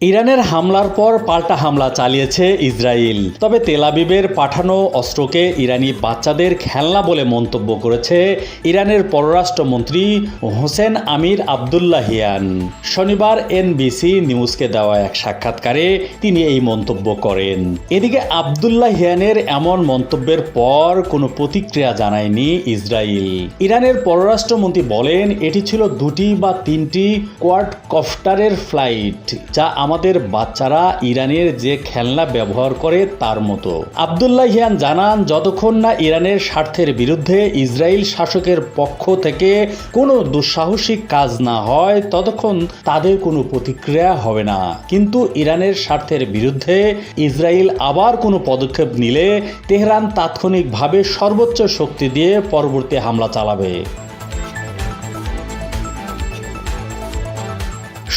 ইরানের হামলার পর পাল্টা হামলা চালিয়েছে ইসরায়েল তবে তেলাবিবের পাঠানো অস্ত্রকে ইরানি বাচ্চাদের খেলনা বলে মন্তব্য করেছে ইরানের পররাষ্ট্রমন্ত্রী হোসেন আমির আবদুল্লাহিয়ান শনিবার এনবিসি নিউজকে দেওয়া এক সাক্ষাৎকারে তিনি এই মন্তব্য করেন। এদিকে আবদুল্লাহিয়ানের এমন মন্তব্যের পর কোনো প্রতিক্রিয়া জানায়নি ইসরায়েল ইরানের পররাষ্ট্রমন্ত্রী বলেন, এটি ছিল দুটি বা তিনটি কোয়াড কফটারের ফ্লাইট, যা আমাদের বাচ্চারা ইরানের যে খেলনা ব্যবহার করে তার মতো। আবদুল্লাহ হিয়ান জানান, যতক্ষণ না ইরানের স্বার্থের বিরুদ্ধে ইসরায়েল শাসকের পক্ষ থেকে কোনো দুঃসাহসিক কাজ না হয়, ততক্ষণ তাদের কোনো প্রতিক্রিয়া হবে না। কিন্তু ইরানের স্বার্থের বিরুদ্ধে ইসরায়েল আবার কোনো পদক্ষেপ নিলে তেহরান তাৎক্ষণিকভাবে সর্বোচ্চ শক্তি দিয়ে পরবর্তী হামলা চালাবে।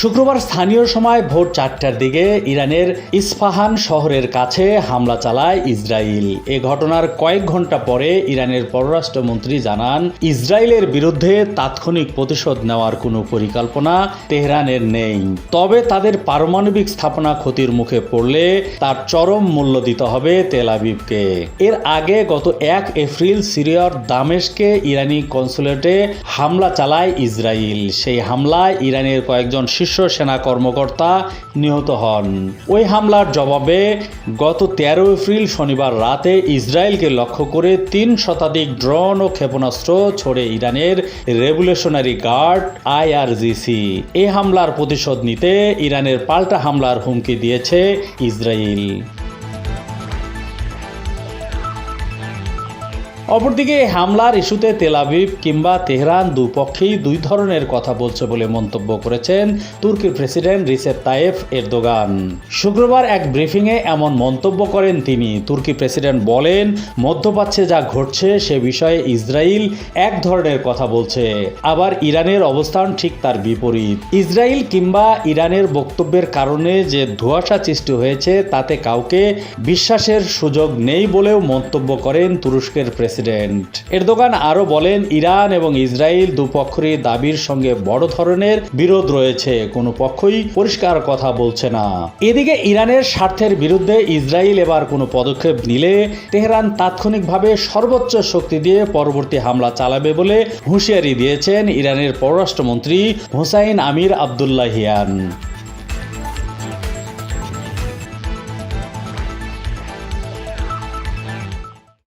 শুক্রবার স্থানীয় সময় ভোর চারটার দিকে ইরানের ইস্পাহান শহরের কাছে হামলা চালায় ইসরায়েল। এ ঘটনার কয়েক ঘণ্টা পরে ইরানের পররাষ্ট্রমন্ত্রী জানান, ইসরায়েলের বিরুদ্ধে তাৎক্ষণিক প্রতিশোধ নেওয়ার কোনো পরিকল্পনা তেহরানের নেই। তবে তাদের পারমাণবিক স্থাপনা ক্ষতির মুখে পড়লে তার চরম মূল্য দিতে হবে তেল আবিবকে। এর আগে গত এক এপ্রিল সিরিয়ার দামেশকে ইরানি কনসুলেটে হামলা চালায় ইসরায়েল। সেই হামলায় ইরানের কয়েকজন শীর্ষ সেনা কর্মকর্তা নিহত হন। ওই হামলার জবাবে গত তেরো এপ্রিল শনিবার রাতে ইসরায়েলকে লক্ষ্য করে তিন শতাধিক ড্রোন ও ক্ষেপণাস্ত্র ছড়ে ইরানের রেভুলেশনারি গার্ড আইআরজিসি। এ হামলার প্রতিশোধ নিতে ইরানের পাল্টা হামলার হুমকি দিয়েছে ইসরায়েল। অপরদিকে হামলার ইস্যুতে তেলাবিব কিংবা তেহরান দুপক্ষেই দুই ধরনের কথা বলছে বলে মন্তব্য করেছেন তুর্কির প্রেসিডেন্ট রিসেপ তায়েফ এরদোগান। শুক্রবার এক ব্রিফিংয়ে এমন মন্তব্য করেন তিনি। তুর্কি প্রেসিডেন্ট বলেন, মধ্যপ্রাচ্যে যা ঘটছে সে বিষয়ে ইসরায়েল এক ধরনের কথা বলছে। আবার ইরানের অবস্থান ঠিক তার বিপরীত। ইসরায়েল কিংবা ইরানের বক্তব্যের কারণে যে ধোঁয়াশা সৃষ্টি হয়েছে, তাতে কাউকে বিশ্বাসের সুযোগ নেই বলেও মন্তব্য করেন তুরস্কের প্রেসিডেন্ট। এরদোগান আরও বলেন, ইরান এবং ইসরায়েল দুপক্ষেরই দাবির সঙ্গে বড় ধরনের বিরোধ রয়েছে। কোনো পক্ষই পরিষ্কার কথা বলছে না। এদিকে ইরানের স্বার্থের বিরুদ্ধে ইসরায়েল এবার কোনো পদক্ষেপ নিলে তেহরান তাৎক্ষণিকভাবে সর্বোচ্চ শক্তি দিয়ে পরবর্তী হামলা চালাবে বলে হুঁশিয়ারি দিয়েছেন ইরানের পররাষ্ট্রমন্ত্রী হোসাইন আমির আবদুল্লাহিয়ান